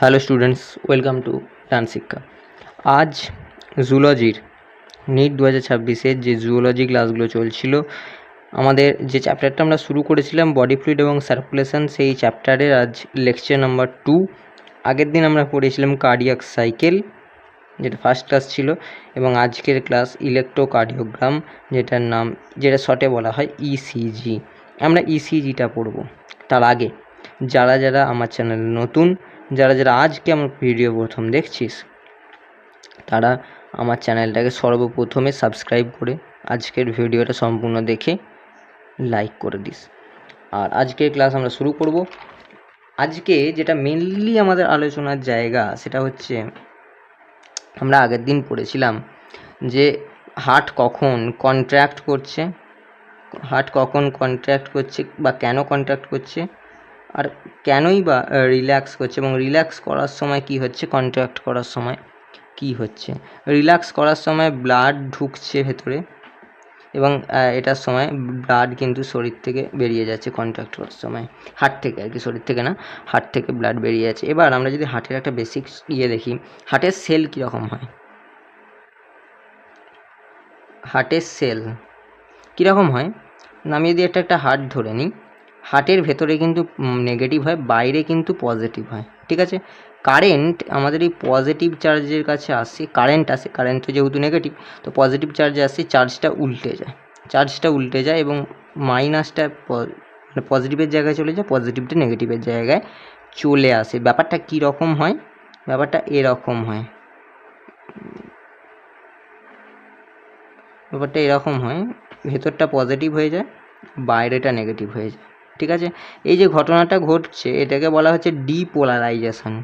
Hello students welcome to শিক্ষা আজ জুলজির NEET দু হাজার ছাব্বিশের যে জুওলজি ক্লাসগুলো চলছিল, আমাদের যে চ্যাপ্টারটা আমরা শুরু করেছিলাম বডি ফ্লুইড এবং সার্কুলেশন সেই চ্যাপ্টারের আজ লেকচার নাম্বার টু আগের দিন আমরা পড়েছিলাম কার্ডিয়াক সাইকেল যেটা ফার্স্ট ক্লাস ছিল, এবং আজকের ক্লাস ইলেকট্রোকার্ডিওগ্রাম যেটার নাম, যেটা শর্টে বলা হয় ইসিজি আমরা ইসিজিটা পড়ব, তার আগে। যারা যারা আমার চ্যানেলে নতুন, যারা যারা আজকে আমার ভিডিও প্রথম দেখছিস, তারা আমার চ্যানেলটাকে সর্বপ্রথমে সাবস্ক্রাইব করে আজকের ভিডিওটা সম্পূর্ণ দেখে লাইক করে দিস। আর আজকের ক্লাস আমরা শুরু করব। আজকে যেটা মেনলি আমাদের আলোচনার জায়গা, সেটা হচ্ছে আমরা আগের দিন পড়েছিলাম যে হার্ট কখন কন্ট্র্যাক্ট করছে হার্ট কখন কন্ট্র্যাক্ট করছে বা কেন কন্ট্র্যাক্ট করছে আর কেনই বা রিল্যাক্স করছে এবং রিল্যাক্স করার সময় কি হচ্ছে? কন্ট্র্যাক্ট করার সময় কি হচ্ছে? রিল্যাক্স করার সময় ব্লাড ঢুকছে ভেতরে এবং এটার সময় ব্লাড কিন্তু শরীর থেকে বেরিয়ে যাচ্ছে কন্ট্রাক্ট করার সময়। হার্ট থেকে আর কি, শরীর থেকে না হার্ট থেকে ব্লাড বেরিয়ে যাচ্ছে। এবার আমরা যদি হার্টের একটা বেসিক ইয়ে দেখি হার্টের সেল কীরকম হয়? হার্টের সেল কীরকম হয়? না আমি যদি একটা একটা হার্ট ধরে নিই। হার্টের ভেতরে কিন্তু নেগেটিভ হয়, বাইরে কিন্তু পজিটিভ হয়। ঠিক আছে? কারেন্ট আমাদের এই পজিটিভ চার্জের কাছে আসে কারেন্ট আসে কারেন্ট তো যেহেতু নেগেটিভ তো পজিটিভ চার্জে আসে চার্জটা উল্টে যায়। চার্জটা উল্টে যায় এবং মাইনাসটা মানে পজিটিভের জায়গায় চলে যায় পজিটিভটা নেগেটিভের জায়গায় চলে আসে। ব্যাপারটা কী রকম হয়? ব্যাপারটা এরকম হয়। ব্যাপারটা এরকম হয়, ভেতরটা পজিটিভ হয়ে যায়, বাইরেটা নেগেটিভ হয়ে যায়। ঠিক আছে? এই যে ঘটনাটা ঘটছে, এটাকে বলা হচ্ছে ডিপোলারাইজেশন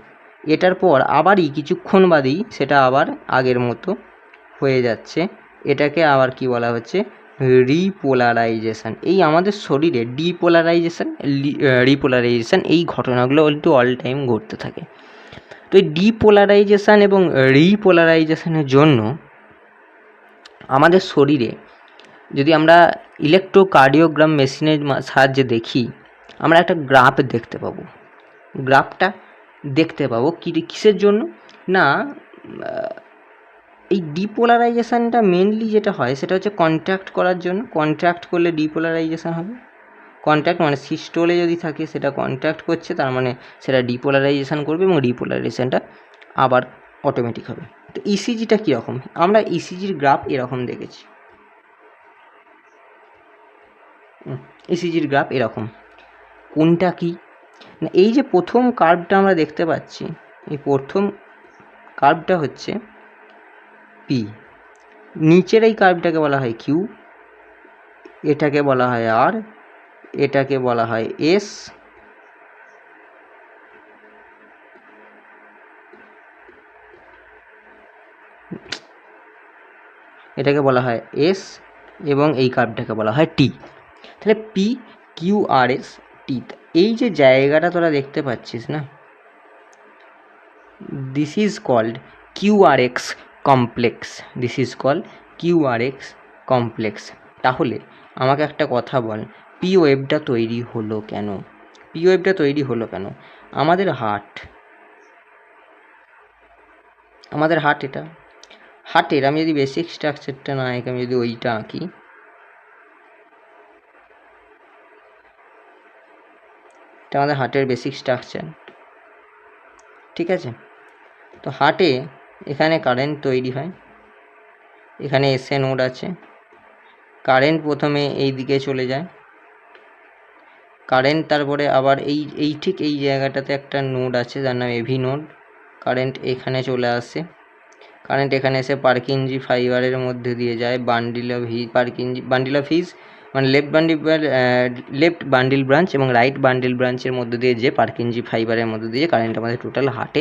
এটার পর আবারই কিছুক্ষণ বাদেই সেটা আবার আগের মতো হয়ে যাচ্ছে। এটাকে আবার কি বলা হচ্ছে? রিপোলারাইজেশন এই আমাদের শরীরে ডিপোলারাইজেশন রিপোলারাইজেশন এই ঘটনাগুলো কিন্তু অল টাইম ঘটতে থাকে। তো এই ডিপোলারাইজেশন এবং রিপোলারাইজেশনের জন্য আমাদের শরীরে যদি আমরা ইলেকট্রোকার্ডিওগ্রাম মেশিনের সাহায্যে দেখি, আমরা একটা গ্রাফ দেখতে পাবো। গ্রাফটা দেখতে পাবো কি, কিসের জন্য? না এই ডিপোলারাইজেশানটা মেনলি যেটা হয়, সেটা হচ্ছে কন্ট্রাক্ট করার জন্য। কন্ট্রাক্ট করলে ডিপোলারাইজেশান হবে। কন্ট্রাক্ট মানে সিস্টোলে যদি থাকে, সেটা কন্ট্রাক্ট করছে, তার মানে সেটা ডিপোলারাইজেশান করবে এবং ডিপোলারাইজেশনটা আবার অটোমেটিক হবে। তো ইসিজিটা কীরকম? আমরা ইসিজির গ্রাফ এরকম দেখেছি। ইসিজির গ্রাফ এরকম। কোনটা কি? না, এই যে প্রথম কার্ভটা আমরা দেখতে পাচ্ছি, এই প্রথম কার্ভটা হচ্ছে পি নিচের এই কার্ভটাকে বলা হয় কিউ এটাকে বলা হয় আর এটাকে বলা হয় এস এটাকে বলা হয় এস এবং এই কার্ভটাকে বলা হয় টি তাহলে P Q R S T এই যে জায়গাটা তোরা দেখতে পাচ্ছিস না? This is called Q R X complex this is called Q R X complex তাহলে আমাকে একটা কথা বল পি ওয়েবটা তৈরি হলো কেন? পি ওয়েবটা তৈরি হলো কেন? আমাদের হার্ট আমাদের হার্ট এটা। হার্টের আমি যদি বেসিক স্ট্রাকচারটা না আঁকি, আমি যদি ওইটা আঁকি এটা আমাদের হার্টের বেসিক স্ট্রাকচার ঠিক আছে? তো হার্টে এখানে কারেন্ট তৈরি হয়। এখানে এসএ নোড আছে। কারেন্ট প্রথমে এই দিকে চলে যায়। কারেন্ট তারপরে আবার এই এই ঠিক এই জায়গাটাতে একটা নোড আছে যার নাম এভি নোড কারেন্ট এখানে চলে আসে। কারেন্ট এখানে এসে পার্কিনজি ফাইবারের মধ্যে দিয়ে যায়। Bundle of His Purkinje bundle of His মানে left bundle left bundle branch এবং রাইট বান্ডিল ব্রাঞ্চের মধ্যে দিয়ে যে পার্কিনজি ফাইবারের মধ্যে দিয়ে কারেন্ট আমাদের টোটাল হার্টে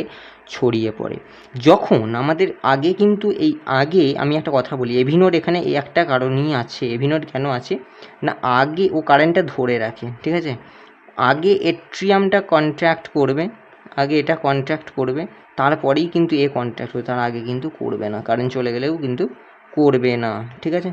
ছড়িয়ে পড়ে। যখন আমাদের আগে কিন্তু এই, আগে আমি একটা কথা বলি এভিনোড এখানে এই একটা কারণই আছে এভিনোড কেন আছে? না, আগে ও কারেন্টটা ধরে রাখে, ঠিক আছে? আগে এট্রিয়ামটা কন্ট্রাক্ট করবে, আগে এটা কন্ট্রাক্ট করবে, তারপরেই কিন্তু এ কন্ট্রাক্ট করবে তার আগে কিন্তু করবে না কারেন্ট চলে গেলেও কিন্তু করবে না, ঠিক আছে?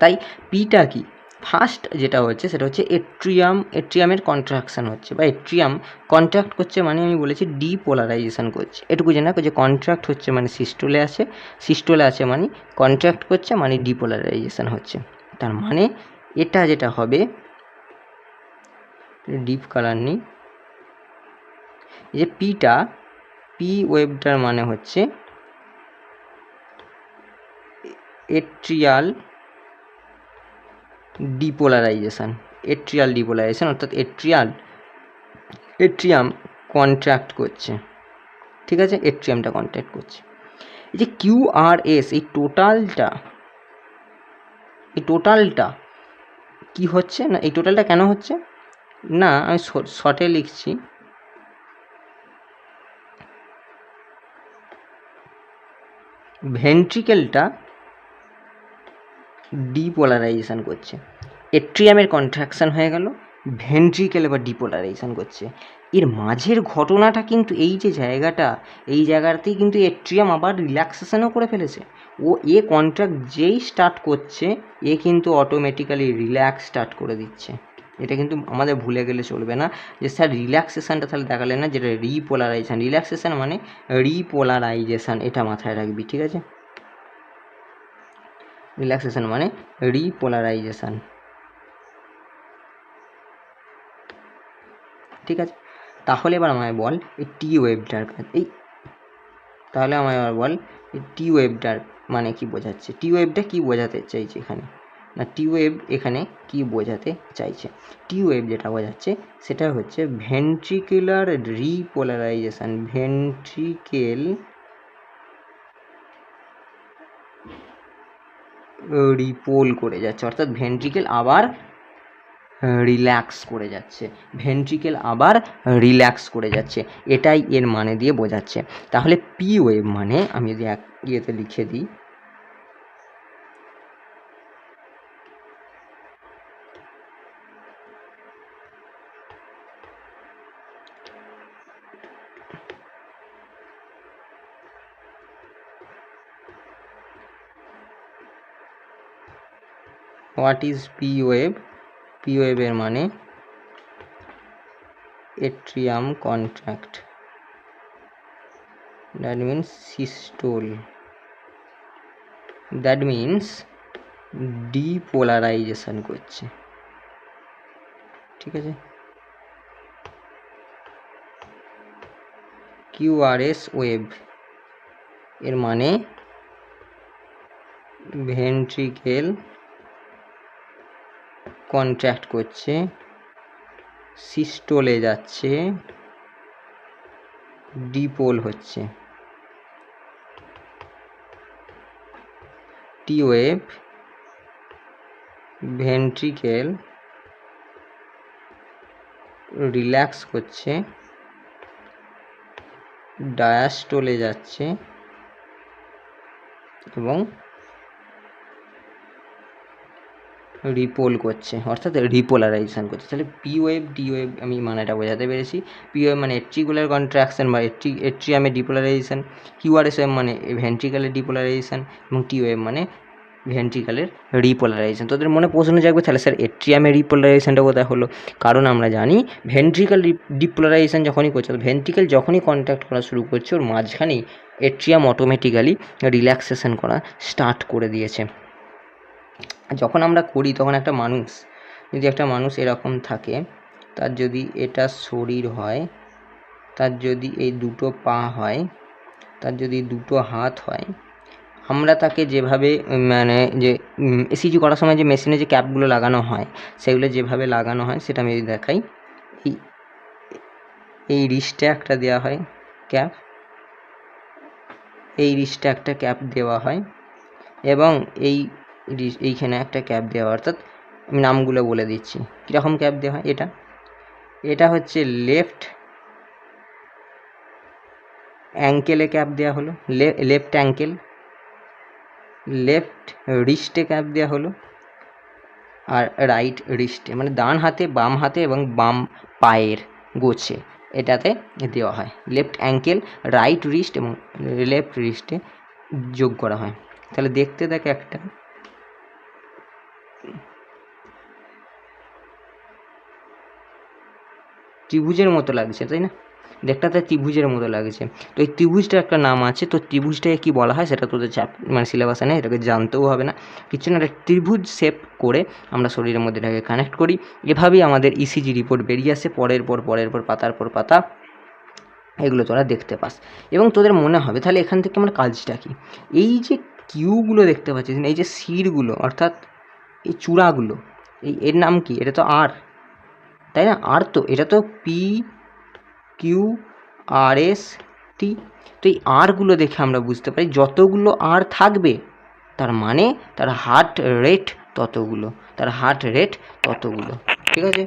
তাই পিটা কি? ফার্স্ট যেটা হচ্ছে সেটা হচ্ছে এট্রিয়াম এট্রিয়ামের কন্ট্রাকশন হচ্ছে বা এট্রিয়াম কন্ট্রাক্ট করছে মানে আমি বলেছি ডিপোলারাইজেশন করছে। এটুকু জানা যে কন্ট্রাক্ট হচ্ছে মানে সিস্টোলে আছে সিস্টোলে আছে মানে কন্ট্রাক্ট করছে মানে ডিপোলারাইজেশন হচ্ছে। তার মানে এটা যেটা হবে ডিপ কালার নিই। যে পিটা পি ওয়েবটার মানে হচ্ছে এট্রিয়াল ডিপোলারাইজেশন এট্রিয়াল ডিপোলারাইজেশন অর্থাৎ এট্রিয়াল এট্রিয়াম কন্ট্রাক্ট করছে। ঠিক আছে? এট্রিয়ামটা কন্ট্রাক্ট করছে। এই যে কিউ আর এস এই টোটালটা এই টোটালটা কি হচ্ছে না, এই টোটালটা কেন হচ্ছে? না, আমি শর্টে লিখছি। ভেন্ট্রিকেলটা ডিপোলারাইজেশন করছে। এট্রিয়ামের কন্ট্রাকশান হয়ে গেল ভেন্ট্রিকেল এবার ডিপোলারাইজেশন করছে। এর মাঝের ঘটনাটা কিন্তু এই যে জায়গাটা, এই জায়গাতেই কিন্তু এট্রিয়াম আবার রিল্যাক্সেশনও করে ফেলেছে। ও এ কন্ট্রাক্ট যেই স্টার্ট করছে, এ কিন্তু অটোমেটিক্যালি রিল্যাক্স স্টার্ট করে দিচ্ছে। এটা কিন্তু আমাদের ভুলে গেলে চলবে না যে, স্যার রিল্যাক্সেশনটা তাহলে দেখালে না, যেটা রিপোলারাইজেশন রিল্যাক্সেশন মানে রিপোলারাইজেশান এটা মাথায় রাখবি, ঠিক আছে? রিল্যাক্সেশন মানে রিপোলারাইজেশন ঠিক আছে? তাহলে এবার আমায় বল এই টি ওয়েভটার এই তাহলে আমায় এবার বল এই টি ওয়েভটার মানে কি বোঝাচ্ছে? টি ওয়েভটা কি বোঝাতে চাইছে এখানে? না টি ওয়েভ এখানে কি বোঝাতে চাইছে? টি ওয়েভ যেটা বোঝাচ্ছে সেটা হচ্ছে ভেন্ট্রিকুলার রিপোলারাইজেশন ভেন্ট্রিকেল রিপোল করে যাচ্ছে, অর্থাৎ ভেন্ট্রিকেল আবার রিল্যাক্স করে যাচ্ছে, ভেন্ট্রিকেল আবার রিল্যাক্স করে যাচ্ছে, এটাই এর মানে দিয়ে বোঝাচ্ছে। তাহলে পি ওয়েভ মানে আমি যদি এক ইয়েতে লিখে দিই what is P wave P ওয়েভের মানে atrium contract that means systole that means depolarization করছে। ঠিক আছে? কিউআরএস ওয়েভ এর মানে ভেন্ট্রিকেল কন্ট্রাক্ট করছে সিস্টোলে যাচ্ছে ডিপোল হচ্ছে। টি ওয়েভ ভেন্ট্রিকেল রিল্যাক্স করছে ডায়াস্টোলে যাচ্ছে এবং রিপোল করছে, অর্থাৎ রিপোলারাইজেশন করছে। তাহলে পি ওয়েভ ডি ওয়েভ আমি মানেটা বোঝাতে পেরেছি। পি ওয়েভ মানে এট্রিকুলার কন্ট্রাকশন বা এট্রি এট্রিয়ামের ডিপোলারাইজেশন কিউআরএস ওয়েভ মানে ভেন্ট্রিকালের ডিপোলারাইজেশন এবং টি ওয়েভ মানে ভেন্ট্রিকালের রিপোলারাইজেশন তোদের মনে প্রশ্ন জাগবে, তাহলে স্যার এট্রিয়ামের রিপোলারাইজেশনটা কোথায় হলো? কারণ আমরা জানি ভেন্ট্রিকাল ডিপোলারাইজেশন যখনই করছে ভেন্ট্রিকাল যখনই কন্ট্যাক্ট করা শুরু করছে, ওর মাঝখানেই এট্রিয়াম অটোমেটিক্যালি রিল্যাক্সেশন করা স্টার্ট করে দিয়েছে। যখন আমরা করি, তখন একটা মানুষ, যদি একটা মানুষ এরকম থাকে, তার যদি এটা শরীর হয়, তার যদি এই দুটো পা হয়, তার যদি দুটো হাত হয়, আমরা তাকে যেভাবে মানে যে এসিজি করার সময় যে মেশিনে যে ক্যাপগুলো লাগানো হয়, সেগুলো যেভাবে লাগানো হয়, সেটা আমি যদি দেখাই, এই এই রিস্টে একটা দেওয়া হয় ক্যাপ, এই রিস্টে একটা ক্যাপ দেওয়া হয়, এবং এই এইখানে একটা ক্যাপ দেওয়া, অর্থাৎ আমি নামগুলো বলে দিচ্ছি। কীরকম ক্যাপ দেওয়া হয় এটা? এটা হচ্ছে লেফট অ্যাঙ্কেলে ক্যাপ দেওয়া হলো লেফট অ্যাঙ্কেল, লেফট রিস্টে ক্যাপ দেওয়া হলো, আর রাইট রিস্টে মানে ডান হাতে, বাম হাতে এবং বাম পায়ের গোছে এটাতে দেওয়া হয়। লেফট অ্যাঙ্কেল, রাইট রিস্ট এবং লেফট রিস্টে যোগ করা হয়। তাহলে দেখতে দেখে একটা। ত্রিভুজের মতো লাগছে, তাই না? দেখটাতে ত্রিভুজের মতো লাগছে। তো এই ত্রিভুজটা একটা নাম আছে, তো ত্রিভুজটাকে কি বলা হয়? সেটা তোদের চাপ মানে সিলেবাসে নেই, এটাকে জানতেও হবে না। কিছু না, একটা ত্রিভুজ শেপ করে আমরা শরীরের মধ্যে এটাকে কানেক্ট করি। এভাবেই আমাদের ইসিজি রিপোর্ট বেরিয়ে আসে, পরের পর পরের পর, পাতার পর, পাতা। এগুলো তোরা দেখতে পাস। এবং তোদের মনে হবে, তাহলে এখান থেকে আমরা কাজটা কি? এই যে কিউগুলো দেখতে পাচ্ছিস এই যে সিরগুলো অর্থাৎ এই চূড়াগুলো, এই এর নাম কি? এটা তো আর, তাই না? আর তো, এটা তো P Q R S T তো এই আরগুলো দেখে আমরা বুঝতে পারি যতগুলো আর থাকবে, তার মানে তার হার্ট রেট ততগুলো, তার হার্ট রেট ততগুলো, ঠিক আছে?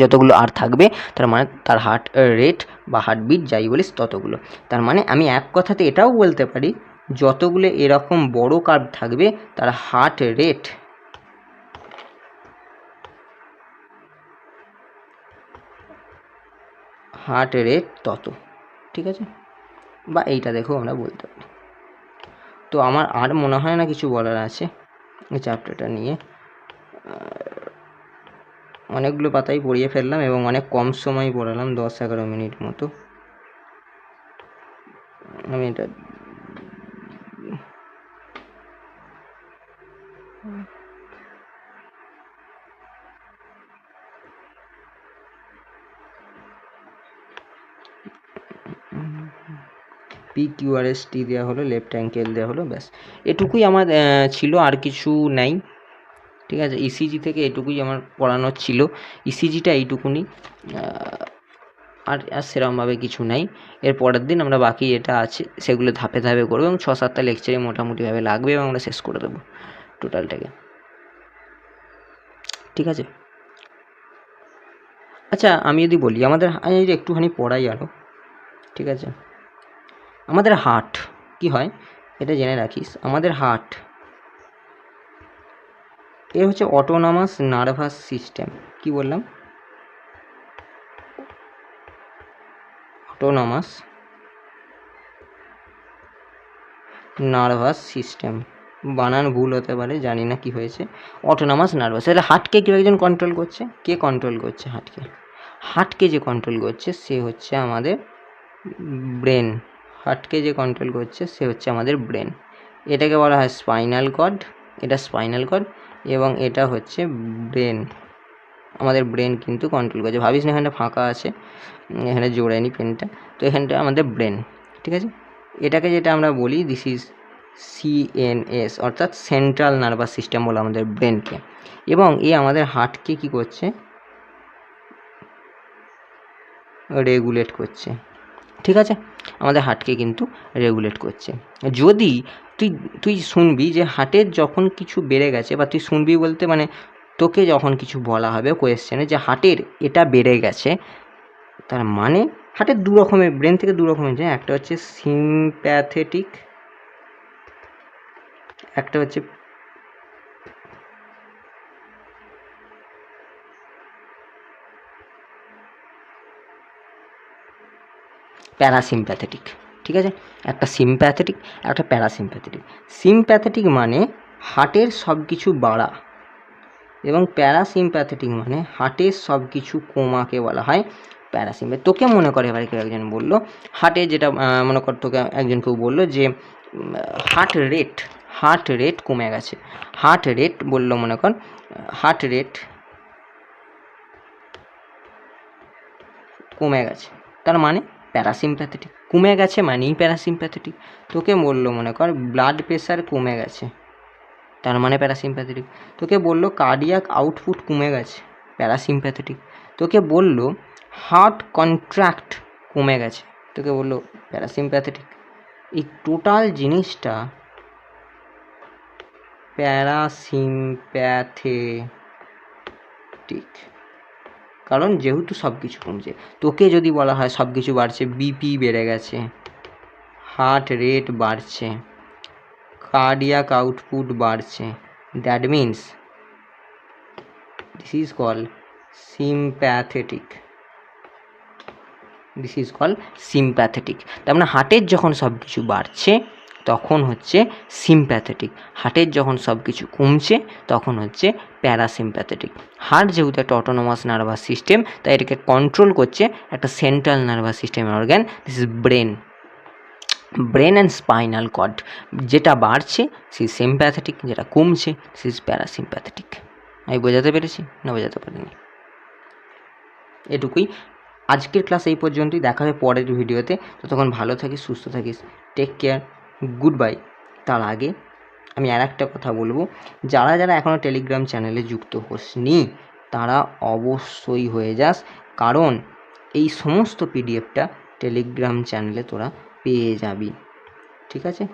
যতগুলো আর থাকবে, তার মানে তার হার্ট রেট বা হার্টবিট যাই বলিস ততগুলো, তার মানে আমি এক কথাতে এটাও বলতে পারি যতগুলো এরকম বড় কার্ভ থাকবে, তার হার্ট রেট। হার্ট রেট তত, ঠিক আছে? বা এইটা দেখেও আমরা বলতে পারি। তো আমার আর মনে হয় না কিছু বলার আছে এই চ্যাপ্টারটা নিয়ে। অনেকগুলো পাতাই পড়িয়ে ফেললাম এবং অনেক কম সময় পড়ালাম, দশ এগারো মিনিট মতো। আমি এটা পি কিউআরএস টি দেওয়া হলো লেফট অ্যাঙ্কেল দেওয়া হলো, ব্যাস। এটুকুই আমার ছিল, আর কিছু নাই। ঠিক আছে? ইসিজি থেকে এটুকুই আমার পড়ানোর ছিল। ইসিজিটা এইটুকুনি। আর আর সেরকমভাবে কিছু নাই। এর পরের দিন আমরা বাকি এটা আছে, সেগুলো ধাপে ধাপে করব এবং ছ সাতটা লেকচারে মোটামুটিভাবে লাগবে এবং আমরা শেষ করে দেবো। টোটালটাকে। ঠিক আছে? আচ্ছা আমি যদি বলি, আমাদের আমি যদি একটুখানি পড়াই আরও ঠিক আছে? আমাদের হার্ট কি হয়? এটা জেনে রাখিস, আমাদের হার্ট এ হচ্ছে অটোনমাস নার্ভাস সিস্টেম কি বললাম? অটোনমাস নার্ভাস সিস্টেম বানান ভুল হতে পারে, জানি না কি হয়েছে। অটোনমাস নার্ভাস তাহলে হার্টকে কেউ একজন কন্ট্রোল করছে? কে কন্ট্রোল করছে হার্টকে? হার্টকে যে কন্ট্রোল করছে সে হচ্ছে আমাদের ব্রেন হার্টকে যে কন্ট্রোল করছে সে হচ্ছে আমাদের ব্রেন এটাকে বলা হয় স্পাইনাল কর্ড এটা স্পাইনাল কর্ড এবং এটা হচ্ছে ব্রেন আমাদের ব্রেন কিন্তু কন্ট্রোল করছে। ভাবিস না এখানে ফাঁকা আছে, এখানে জোড়ায়নি পেনটা তো এখানটা আমাদের ব্রেন ঠিক আছে? এটাকে যেটা আমরা বলি দিস ইজ সিএনএস অর্থাৎ সেন্ট্রাল নার্ভাস সিস্টেম বলে আমাদের ব্রেনকে এবং এ আমাদের হার্টকে কি করছে? রেগুলেট করছে। ঠিক আছে? আমাদের হার্টকে কিন্তু রেগুলেট করছে। যদি তুই তুই শুনবি যে হার্টের যখন কিছু বেড়ে গেছে, বা তুই শুনবি বলতে মানে তোকে যখন কিছু বলা হবে কোয়েশ্চেনে যে হার্টের এটা বেড়ে গেছে, তার মানে হার্টের দু রকমের ব্রেন থেকে দু রকমের যায় একটা হচ্ছে সিম্প্যাথেটিক একটা হচ্ছে প্যারাসিম্প্যাথেটিক, ঠিক আছে? একটা সিম্প্যাথেটিক একটা প্যারাসিম্প্যাথেটিক। সিম্প্যাথেটিক মানে হার্টের সব কিছু বাড়া এবং প্যারাসিম্প্যাথেটিক মানে হার্টের সব কিছু কমাকে বলা হয় প্যারাসিম্প্যাথ তোকে মনে করে এবার কেউ একজন বলল, হার্টে যেটা মনে কর তোকে একজন কেউ বলল যে হার্ট রেট হার্ট রেট কমে গেছে। হার্ট রেট বলল মনে কর হার্ট রেট কমে গেছে। তার মানে প্যারাসিম্প্যাথেটিক কমে গেছে মানেই প্যারাসিম্প্যাথেটিক তোকে বলল মনে কর ব্লাড প্রেশার কমে গেছে। তার মানে প্যারাসিম্প্যাথেটিক তোকে বলল কার্ডিয়াক আউটপুট কমে গেছে প্যারাসিম্প্যাথেটিক তোকে বলল হার্ট কন্ট্রাক্ট কমে গেছে। তোকে বলল প্যারাসিম্প্যাথেটিক এই টোটাল জিনিসটা প্যারাসিম্প্যাথেটিক। কারণ যেহেতু সব কিছু কমছে, তোকে যদি বলা হয় সব কিছু বাড়ছে, বিপি বেড়ে গেছে, হার্ট রেট বাড়ছে, কার্ডিয়াক আউটপুট বাড়ছে that means this is call sympathetic this is call sympathetic তার মানে হার্টের যখন সব কিছু বাড়ছে তখন হচ্ছে সিম্প্যাথেটিক হার্টের যখন সব কিছু কমছে, তখন হচ্ছে প্যারাসিম্প্যাথেটিক হার্ট যেহেতু একটা অটোনোমাস নার্ভাস সিস্টেম তাই এটাকে কন্ট্রোল করছে একটা সেন্ট্রাল নার্ভাস সিস্টেমের organ this is brain brain and spinal cord যেটা বাড়ছে সে সিম্প্যাথেটিক যেটা কমছে সে প্যারাসিম্প্যাথেটিক আমি বোঝাতে পেরেছি না বোঝাতে পারিনি? এটুকুই। আজকের ক্লাস এই পর্যন্তই, দেখা হবে পরের ভিডিওতে ততক্ষণ ভালো থাকিস, সুস্থ থাকিস। টেক কেয়ার গুড বাই তার আগে আমি আর একটা কথা বলব। যারা যারা এখনও টেলিগ্রাম চ্যানেলে যুক্ত হোসনি, তারা অবশ্যই হয়ে যাস। কারণ এই সমস্ত পিডিএফটা টেলিগ্রাম চ্যানেলে তোরা পেয়ে যাবি। ঠিক আছে?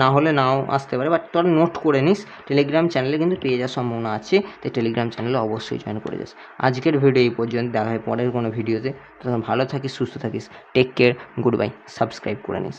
না হলে নাও আসতে পারে বাট তোরা নোট করে নিস। টেলিগ্রাম চ্যানেলে কিন্তু পেয়ে যাওয়ার সম্ভাবনা আছে, তাই টেলিগ্রাম চ্যানেলে অবশ্যই জয়েন করে যাস। আজকের ভিডিও এই পর্যন্ত, দেখা হয় পরের কোনো ভিডিওতে তখন ভালো থাকিস, সুস্থ থাকিস take care good bye subscribe করে নিস।